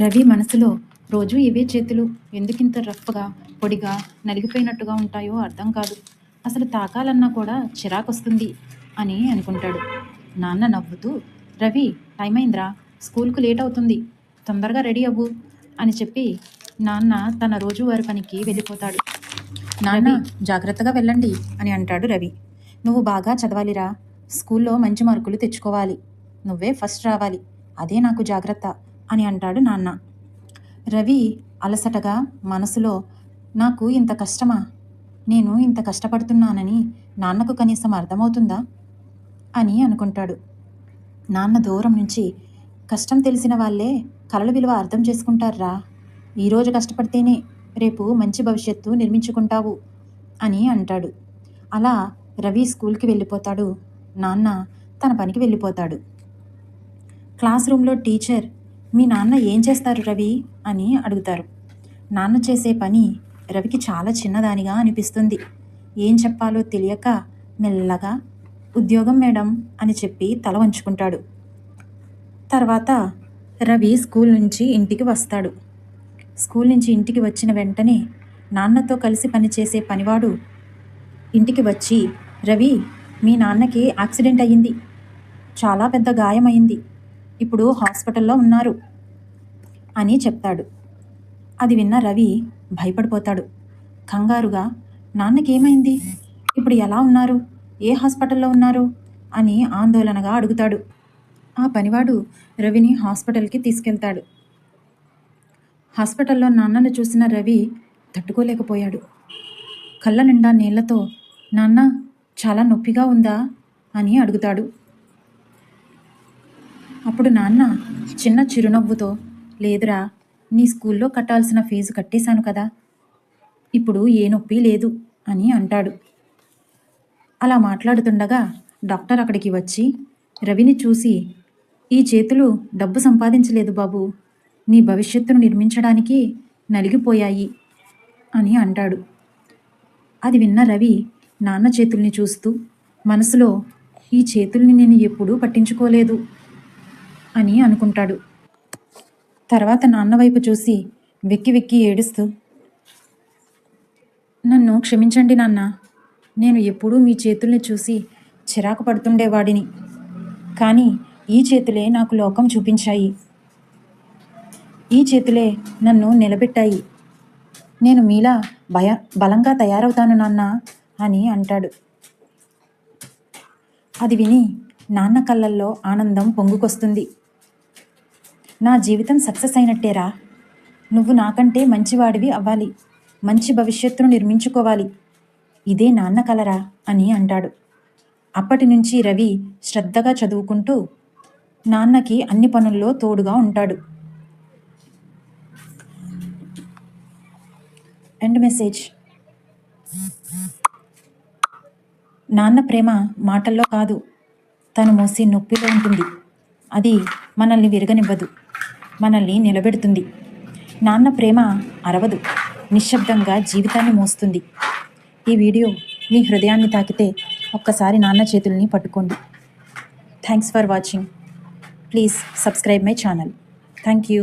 రవి మనసులో రోజూ ఇవే చేతులు ఎందుకింత రఫ్గా పొడిగా నలిగిపోయినట్టుగా ఉంటాయో అర్థం కాదు. అసలు తాకాలన్నా కూడా చిరాకొస్తుంది అని అనుకుంటాడు. నాన్న నవ్వుతూ రవి టైం అయిందిరా స్కూల్కు లేట్ అవుతుంది తొందరగా రెడీ అవ్వు అని చెప్పి నాన్న తన రోజువారి పనికి వెళ్ళిపోతాడు. నాన్న జాగ్రత్తగా వెళ్ళండి అని అంటాడు రవి. నువ్వు బాగా చదవాలిరా. స్కూల్లో మంచి మార్కులు తెచ్చుకోవాలి. నువ్వే ఫస్ట్ రావాలి. అదే నాకు జాగ్రత్త. అని అంటాడు నాన్న. రవి అలసటగా మనసులో నాకు ఇంత కష్టమా? నేను ఇంత కష్టపడుతున్నానని నాన్నకు కనీసం అర్థమవుతుందా? అని అనుకుంటాడు. నాన్న దూరం నుంచి కష్టం తెలిసిన వాళ్ళే కళల విలువ అర్థం చేసుకుంటారా ఈరోజు కష్టపడితేనే రేపు మంచి భవిష్యత్తు నిర్మించుకుంటావు అని అంటాడు. అలా రవి స్కూల్కి వెళ్ళిపోతాడు. నాన్న తన పనికి వెళ్ళిపోతాడు. క్లాస్ రూమ్లో టీచర్ మీ నాన్న ఏం చేస్తారు రవి? అని అడుగుతారు. నాన్న చేసే పని రవికి చాలా చిన్నదానిగా అనిపిస్తుంది. ఏం చెప్పాలో తెలియక మెల్లగా ఉద్యోగం మేడం అని చెప్పి తల వంచుకుంటాడు. తర్వాత రవి స్కూల్ నుంచి ఇంటికి వస్తాడు. స్కూల్ నుంచి ఇంటికి వచ్చిన వెంటనే నాన్నతో కలిసి పనిచేసే పనివాడు ఇంటికి వచ్చి రవి మీ నాన్నకి యాక్సిడెంట్ అయ్యింది. చాలా పెద్ద గాయమైంది. ఇప్పుడు హాస్పిటల్లో ఉన్నారు అని చెప్తాడు. అది విన్న రవి భయపడిపోతాడు. కంగారుగా నాన్నకేమైంది? ఇప్పుడు ఎలా ఉన్నారు? ఏ హాస్పిటల్లో ఉన్నారు? అని ఆందోళనగా అడుగుతాడు. ఆ పనివాడు రవిని హాస్పిటల్కి తీసుకెళ్తాడు. హాస్పిటల్లో నాన్నను చూసిన రవి తట్టుకోలేకపోయాడు. కళ్ళ నిండా నీళ్ళతో నాన్న చాలా నొప్పిగా ఉందా? అని అడుగుతాడు. అప్పుడు నాన్న చిన్న చిరునవ్వుతో లేదురా నీ స్కూల్లో కట్టాల్సిన ఫీజు కట్టేశాను కదా. ఇప్పుడు ఏ నొప్పి లేదు అని అంటాడు. అలా మాట్లాడుతుండగా డాక్టర్ అక్కడికి వచ్చి రవిని చూసి ఈ చేతులు డబ్బు సంపాదించలేదు బాబు. నీ భవిష్యత్తును నిర్మించడానికి నలిగిపోయాయి అని అంటాడు. అది విన్న రవి నాన్న చేతుల్ని చూస్తూ మనసులో ఈ చేతుల్ని నేను ఎప్పుడూ పట్టించుకోలేదు. అని అనుకుంటాడు. తర్వాత నాన్న వైపు చూసి వెక్కి వెక్కి ఏడుస్తూ నన్ను క్షమించండి నాన్న. నేను ఎప్పుడూ మీ చేతుల్ని చూసి చిరాకు పడుతుండేవాడిని. కానీ ఈ చేతులే నాకు లోకం చూపించాయి. ఈ చేతులే నన్ను నిలబెట్టాయి. నేను మీలా భయ బలంగా తయారవుతాను నాన్న అని అంటాడు. అది విని నాన్న కళ్ళల్లో ఆనందం పొంగుకొస్తుంది. నా జీవితం సక్సెస్ అయినట్టేరా. నువ్వు నాకంటే మంచివాడివి అవ్వాలి. మంచి భవిష్యత్తును నిర్మించుకోవాలి. ఇదే నాన్న కలరా అని అంటాడు. అప్పటి నుంచి రవి శ్రద్ధగా చదువుకుంటూ నాన్నకి అన్ని పనుల్లో తోడుగా ఉంటాడు. ఎండ్ మెసేజ్ నాన్న ప్రేమ మాటల్లో కాదు. తను మోసే నొప్పిలో ఉంటుంది. అది మనల్ని విరగనివ్వదు మనల్ని నిలబెడుతుంది. నాన్న ప్రేమ అరవదు నిశ్శబ్దంగా జీవితాన్ని మోస్తుంది. ఈ వీడియో మీ హృదయాన్ని తాకితే ఒక్కసారి నాన్న చేతుల్ని పట్టుకోండి. Thanks for watching please subscribe my channel thank you